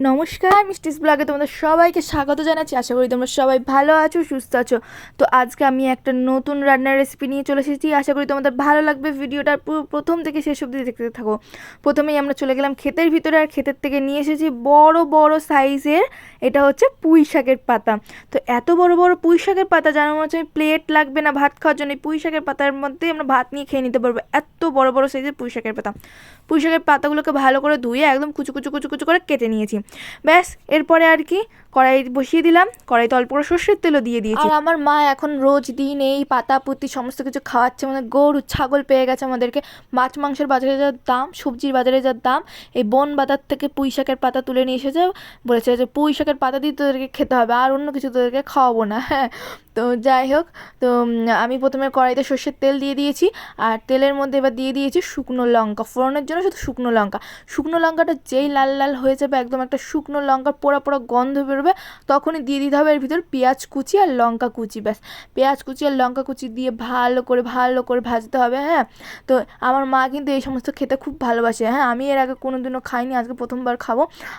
নমস্কার মিস্টিস ব্লগে তোমাদের সবাইকে স্বাগত জানাচ্ছি। আশা করি তোমরা সবাই ভালো আছো, সুস্থ আছো। তো আজকে আমি একটা নতুন রান্নার রেসিপি নিয়ে চলে এসেছি। আশা করি তোমাদের ভালো লাগবে। ভিডিওটা পুরো প্রথম থেকে শেষ অবধি দেখতে থাকো। প্রথমেই আমরা চলে গেলাম ক্ষেতের ভিতরে আর ক্ষেতের থেকে নিয়ে এসেছি বড় বড় সাইজের এটা হচ্ছে পুঁই শাকের পাতা। তো এত বড় বড় পুঁই শাকের পাতা জানার মনে হচ্ছে প্লেট লাগবে না ভাত খাওয়ার জন্য। এই পুঁই শাকের পাতার মধ্যে আমরা ভাত নিয়ে খেয়ে নিতে পারব। এত বড় বড় সাইজের পুঁই শাকের পাতা। পুঁই শাকের পাতাগুলোকে ভালো করে ধুয়ে একদম কুচু কুচু কুচু কুচু করে কেটে নিয়েছি। ব্যাস এরপরে আর কি কড়াই বসিয়ে দিলাম কড়াইতে অল্প করে সর্ষের তেলও দিয়ে দিয়েছি। আর আমার মা এখন রোজ দিন এই পাতা পুঁতি সমস্ত কিছু খাওয়াচ্ছে মানে গরু ছাগল পেয়ে গেছে আমাদেরকে। মাছ মাংসের বাজারে যা দাম সবজির বাজারে যা দাম এই বন বাজার থেকে পুঁই শাকের পাতা তুলে নিয়ে এসেছে বলেছে যে পুঁই শাকের পাতা দিয়ে তোদেরকে খেতে হবে আর অন্য কিছু তোদেরকে খাওয়াবো না। হ্যাঁ তো যাই হোক তো আমি প্রথমে কড়াইতে সর্ষের তেল দিয়ে দিয়েছি আর তেলের মধ্যে এবার দিয়ে দিয়েছি শুকনো লঙ্কা। ফোড়নের জন্য শুধু শুকনো লঙ্কা। শুকনো লঙ্কাটা যেই লাল লাল হয়ে যাবে একদম একটা শুকনো লঙ্কার পোড়া পোড়া গন্ধ বেরোবে তখনই দিয়ে দিতে হবে এর ভিতর পেঁয়াজ কুচি আর লঙ্কা কুচি, ব্যাস। পেঁয়াজ কুচি আর লঙ্কা কুচি দিয়ে ভালো করে ভালো করে ভাজতে হবে হ্যাঁ? তো আমার মা কিন্তু এই সমস্ত খেতে খুব ভালোবাসে হ্যাঁ? আমি এর আগে কোনো দিনও খাইনি, আজকে প্রথমবার খাব।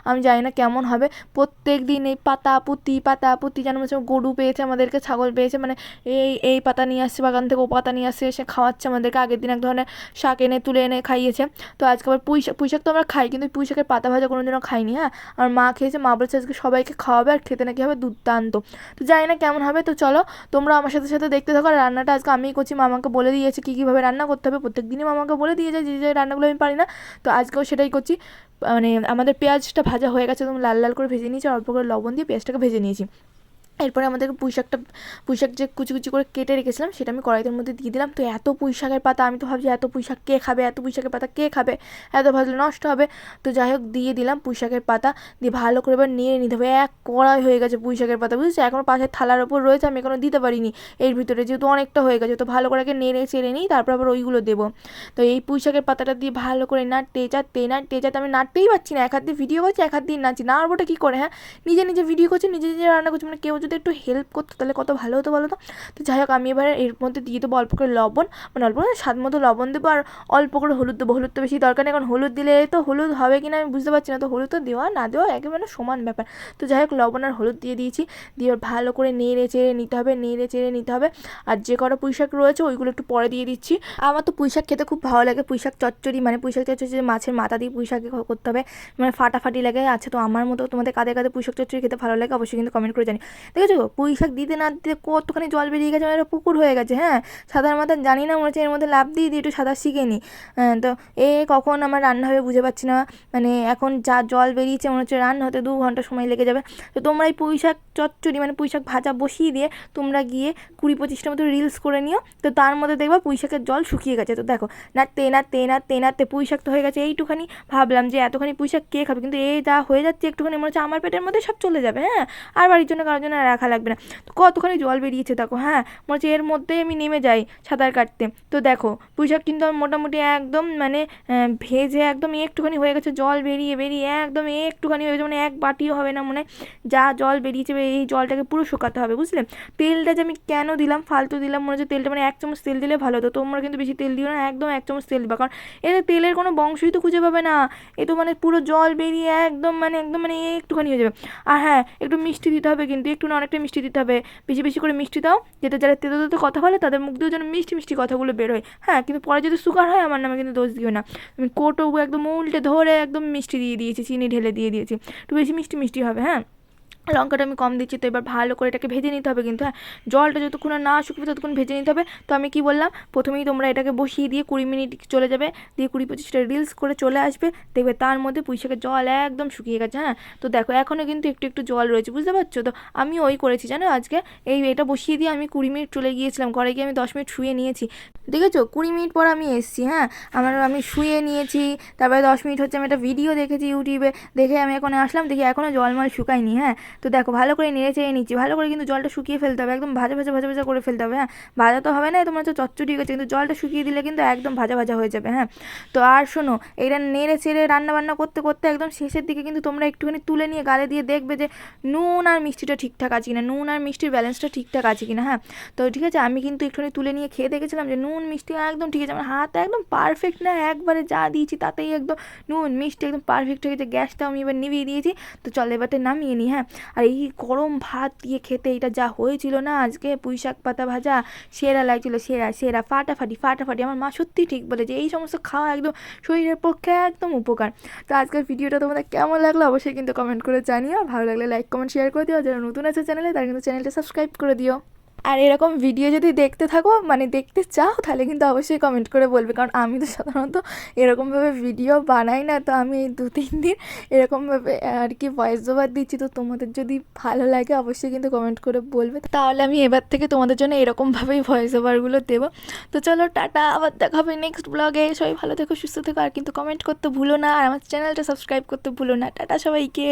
আমি জানি না কেমন হবে। প্রত্যেক দিন এই পাতা পুঁতি পাতা পুঁতি যেন হচ্ছে গরু পেয়েছে আমাদেরকে, ছাগল পেয়েছে মানে এই এই পাতা নিয়ে আসছে, বাগান থেকে ও পাতা নিয়ে আসছে, এসে খাওয়াচ্ছে আমাদেরকে। আগের দিন এক ধরনের শাক এনে, তুলে এনে খাইয়েছে। তো আজকে আবার পুঁই শাক পুঁই শাক তো আমরা খাই, কিন্তু পুঁই শাকের পাতা ভাজা কোনো দিনও খাইনি হ্যাঁ? আর মা খেয়েছে, মা বলছে আজকে সবাইকে খাওয়াবে আর খেতে নাকি হবে দুর্দান্ত। তো জানি না কেমন হবে, তো চলো তোমরা আমার সাথে সাথে দেখতে থাকো। রান্নাটা আজকে আমিই করছি, মামাকে বলে দিয়েছি কী কীভাবে রান্না করতে হবে। প্রত্যেক দিনই মামাকে বলে দিয়ে যায়, যে যে রান্নাগুলো আমি পারি না। তো আজকেও সেটাই করছি। মানে আমাদের পেঁয়াজটা ভাজা হয়ে গেছে একদম লাল লাল করে ভেজে নিয়েছি অল্প করে লবণ দিয়ে পেঁয়াজটাকে ভেজে নিয়েছি। এরপরে আমাদের পুঁই শাকটা পুঁই শাক যে কুচি কুচি করে কেটে রেখেছিলাম, সেটা আমি কড়াইতের মধ্যে দিয়ে দিলাম। তো এত পুঁই শাকের পাতা, আমি তো ভাবছি এত পুঁই শাক কে খাবে, এত পুঁই শাকের পাতা কে খাবে? এত ভাজলে নষ্ট হবে। তো যাই হোক, দিয়ে দিলাম পুঁই শাকের পাতা। দিয়ে ভালো করে এবার নিয়ে নিতে হবে। এক কড়াই হয়ে গেছে পুঁই শাকের পাতা, বুঝেছ? এখনও পাশের থালার ওপর রয়েছে, আমি এখনও দিতে পারিনি। এর ভিতরে যেহেতু অনেকটা হয়ে গেছে, তো ভালো করে আগে নেড়ে চেড়ে নিই, তারপর আবার ওইগুলো দেবো। তো এই পুঁই শাকের পাতাটা দিয়ে ভালো করে নাড়তে চাড়তে নাড়তে চাড়তে আমি নাড়তেই পারছি না। এক হাত দিয়ে ভিডিও করছি, এক হাত দিয়ে নাচি ওটা কী করে হ্যাঁ? নিজে নিজে ভিডিও করছি, নিজে নিজে রান্না করছি। মানে কেউ যদি একটু হেল্প করতো, তাহলে কত ভালো হতো বলো তো? তো যাই হোক, আমি এবার এর মধ্যে দিয়ে দেবো অল্প করে লবণ। মানে অল্প করে স্বাদ মতো লবণ দেবো আর অল্প করে হলুদ দেবো। হলুদ তো বেশি দরকার নেই, কারণ হলুদ দিলে তো হলুদ হবে কি না আমি বুঝতে পারছি না। তো হলুদ তো দেওয়া না দেওয়া একেবারে সমান ব্যাপার। তো যাই হোক, লবণ আর হলুদ দিয়ে দিয়েছি। দিয়ে ভালো করে নেড়ে চেড়ে নিতে হবে, নেড়ে চেড়ে নিতে হবে। আর যে কটা পুঁই শাক রয়েছে, ওইগুলো একটু পরে দিয়ে দিচ্ছি। আমার তো পুঁই শাক খেতে খুব ভালো লাগে, পুঁই শাক চচ্চড়ি। মানে পুঁই শাক চচ্চড়ি মাছের মাথা দিয়ে পুঁই শাক করতে হবে। মানে ফাটাফাটি লাগে আচ্ছা তো আমার মতো তোমাদের কাদের কাদের পুঁই শাক চচ্চড়ি খেতে ভালো লাগে, অবশ্যই কিন্তু কমেন্ট করে জানি দেখেছ? পুঁই শাক দিতে না দিতে কতখানি জল বেরিয়ে গেছে? মানে একটা পুকুর হয়ে গেছে হ্যাঁ? সাদার মাথা জানি না মনে হচ্ছে এর মধ্যে লাভ দিয়ে দিয়ে একটু সাঁতার শিখে নিই হ্যাঁ, তো এ কখন আমার রান্না হবে বুঝে পাচ্ছি না। মানে এখন যা জল বেরিয়েছে মনে হচ্ছে রান্না হতে দু ঘণ্টা সময় লেগে যাবে। তো তোমরা এই পুঁই শাক চচ্চড়ি মানে পুঁই শাক ভাজা বসিয়ে দিয়ে তোমরা গিয়ে কুড়ি পঁচিশটা মতো রিলস করে নিও। তো তার মধ্যে দেখবা পুঁই শাকের জল শুকিয়ে গেছে। তো দেখো নাড়তে নাড়তে নাড়তে নাড়তে পুঁই শাক তো হয়ে গেছে। এইটুখানি ভাবলাম যে এতখানি পুঁই শাক কে খাবে? কিন্তু এই যা হয়ে যাচ্ছে একটুখানি মনে হচ্ছে আমার পেটের মধ্যে সব চলে যাবে হ্যাঁ? আর বাড়ির জন্য কারোর জন্য আর রাখা লাগবে না। তো কতখানি জল বেরিয়েছে দেখো হ্যাঁ? মনে হচ্ছে এর মধ্যেই আমি নেমে যাই সাঁতার কাটতে। তো দেখো, পুঁইশাক কিন্তু আমার মোটামুটি একদম মানে ভেজে একদম একটুখানি হয়ে গেছে, জল বেরিয়ে বেরিয়ে একদম একটুখানি হয়ে গেছে মানে এক বাটিও হবে না, মনে যা জল বেরিয়েছে এই জলটাকে পুরো শুকাতে হবে, বুঝলে? তেলটা যে আমি কেন দিলাম, ফালতু দিলাম, মনে হচ্ছে তেলটা মানে এক চামচ তেল দিলে ভালো হতো, তোমরা কিন্তু বেশি তেল দিও না, একদম এক চামচ তেল দিবা, কারণ এতে তেলের কোনো বংশই তো খুঁজে পাবে না। এ তো মানে পুরো জল বেরিয়ে একদম মানে একদম মানে একটুখানি হয়ে যাবে। আর হ্যাঁ একটু মিষ্টি দিতে হবে কিন্তু, একটু না অনেকটা মিষ্টি দিতে হবে। বেশি বেশি করে মিষ্টি দাও, যাতে যারা তেতো তেতো কথা বলে তাদের মুখ দিয়েও যেন মিষ্টি মিষ্টি কথাগুলো বেরোয় হ্যাঁ। কিন্তু পরে যদি সুগার হয়, আমার নামে কিন্তু দোষ দিও না। আমি কোটো একদম উল্টে ধরে একদম মিষ্টি দিয়ে দিয়েছি, চিনি ঢেলে দিয়ে দিয়েছি। একটু বেশি মিষ্টি মিষ্টি হবে হ্যাঁ? লঙ্কাটা আমি কম দিচ্ছি, তো এবার ভালো করে এটাকে ভেজে নিতে হবে কিন্তু হ্যাঁ জলটা যতক্ষণ না শুকবে ততক্ষণ ভেজে নিতে হবে। তো আমি কি বললাম, প্রথমেই তোমরা এটাকে বসিয়ে দিয়ে কুড়ি মিনিট চলে যাবে, দিয়ে কুড়ি পঁচিশটা রিলস করে চলে আসবে, দেখবে তার মধ্যে পুঁই শাকের জল একদম শুকিয়ে গেছে হ্যাঁ। তো দেখো, এখনও কিন্তু একটু একটু জল রয়েছে, বুঝতে পারছ? তো আমি ওই করেছি, জানো আজকে? এই এটা বসিয়ে দিয়ে আমি কুড়ি মিনিট চলে গিয়েছিলাম, ঘরে গিয়ে আমি দশ মিনিট শুয়ে নিয়েছি। দেখেছ? কুড়ি মিনিট পর আমি এসেছি হ্যাঁ। আমার আমি শুয়ে নিয়েছি, তারপরে দশ মিনিট হচ্ছে আমি একটা ভিডিও দেখেছি ইউটিউবে, দেখে আমি এখন আসলাম, দেখি এখনও জলমল শুকায়নি হ্যাঁ। তো দেখো, ভালো করে নেড়ে চেড়ে নিচ্ছি। ভালো করে কিন্তু জলটা শুকিয়ে ফেলতে হবে, একদম ভাজা ভাজা ভাজা ভাজা করে ফেলতে হবে হ্যাঁ। ভাজা তো হবে না তোমার হচ্ছে চচ্চড়ি গেছে কিন্তু জলটা শুকিয়ে দিলে কিন্তু একদম ভাজা ভাজা হয়ে যাবে হ্যাঁ। তো আর শোনো এটা নেড়ে চেড়ে রান্না বান্না করতে করতে একদম শেষের দিকে কিন্তু তোমরা একটুখানি তুলে নিয়ে গালে দিয়ে দেখবে যে নুন আর মিষ্টিটা ঠিকঠাক আছে কিনা, নুন আর মিষ্টির ব্যালেন্সটা ঠিকঠাক আছে কিনা হ্যাঁ। তো ঠিক আছে, আমি কিন্তু একটুখানি তুলে নিয়ে খেয়ে দেখেছিলাম যে নুন, মিষ্টি একদম ঠিক আছে, আমার হাত একদম পারফেক্ট না, একবারে যা দিয়েছি তাতেই একদম নুন, মিষ্টি একদম পারফেক্ট হয়ে গেছে গ্যাসটা আমি এবার নিভিয়ে দিয়েছি। তো চল এবারটা নামিয়ে নিই হ্যাঁ। আর এই গরম ভাত দিয়ে খেতে এটা যা হয়েছিল না, আজকে পুঁই শাক পাতা ভাজা, সেরা লাগছিল, সেরা সেরা, ফাটাফাটি ফাটাফাটি, আমার মা সত্যি ঠিক বলে যে এই সমস্ত খাওয়া একদম শরীরের পক্ষে একদম উপকার। তো আজকের ভিডিওটা তোমাদের কেমন লাগল অবশ্যই কিন্তু কমেন্ট করে জানিও, ভালো লাগলে লাইক কমেন্ট শেয়ার করে দিও যারা নতুন আছে চ্যানেলে তারা কিন্তু চ্যানেলটা সাবস্ক্রাইব করে দিও। আর এরকম ভিডিও যদি দেখতে থাকো মানে দেখতে চাও, তাহলে কিন্তু অবশ্যই কমেন্ট করে বলবে। কারণ আমি তো সাধারণত এরকমভাবে ভিডিও বানাই না, তো আমি দু, তিন দিন এরকমভাবে আর কি ভয়েস ওভার দিচ্ছি। তো তোমাদের যদি ভালো লাগে, অবশ্যই কিন্তু কমেন্ট করে বলবে। তাহলে আমি এবার থেকে তোমাদের জন্য এরকমভাবেই ভয়েস ওভারগুলো দেবো। তো চলো, টাটা। আবার দেখা হবে নেক্সট ব্লগে সবাই ভালো থেকো, সুস্থ থেকো। আর কিন্তু কমেন্ট করতে ভুলো না। আর আমার চ্যানেলটা সাবস্ক্রাইব করতে ভুলো না। টাটা সবাইকে।